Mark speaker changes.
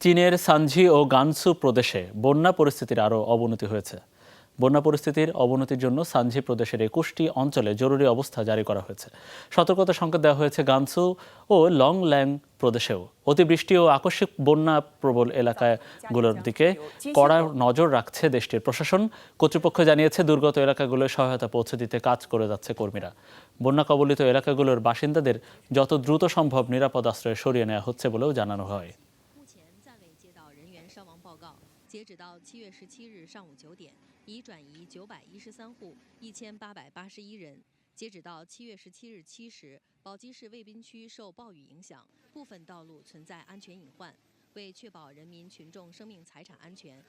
Speaker 1: চীনের সানঝি ও গানসু প্রদেশে বন্যা পরিস্থিতির আরও অবনতি হয়েছে। বন্যা পরিস্থিতির অবনতির জন্য সানঝি প্রদেশের একুশটি অঞ্চলে জরুরি অবস্থা জারি করা হয়েছে। সতর্কতা সংকেত দেওয়া হয়েছে গানসু ও লং ল্যাং প্রদেশেও। অতিবৃষ্টি ও আকস্মিক বন্যা প্রবল এলাকাগুলোর দিকে কড়া নজর রাখছে দেশটির প্রশাসন। কর্তৃপক্ষ জানিয়েছে, দুর্গত এলাকাগুলোয় সহায়তা পৌঁছে দিতে কাজ করে যাচ্ছে কর্মীরা। বন্যা কবলিত এলাকাগুলোর বাসিন্দাদের যত দ্রুত সম্ভব নিরাপদ আশ্রয়ে সরিয়ে নেওয়া হচ্ছে বলেও জানানো হয়।
Speaker 2: 到人员伤亡报告。截止到七月十七日上午九点，已转移九百一十三户，一千八百八十一人。截止到七月十七日七时，宝鸡市渭滨区受暴雨影响，部分道路存在安全隐患。为确保人民群众生命财产安全，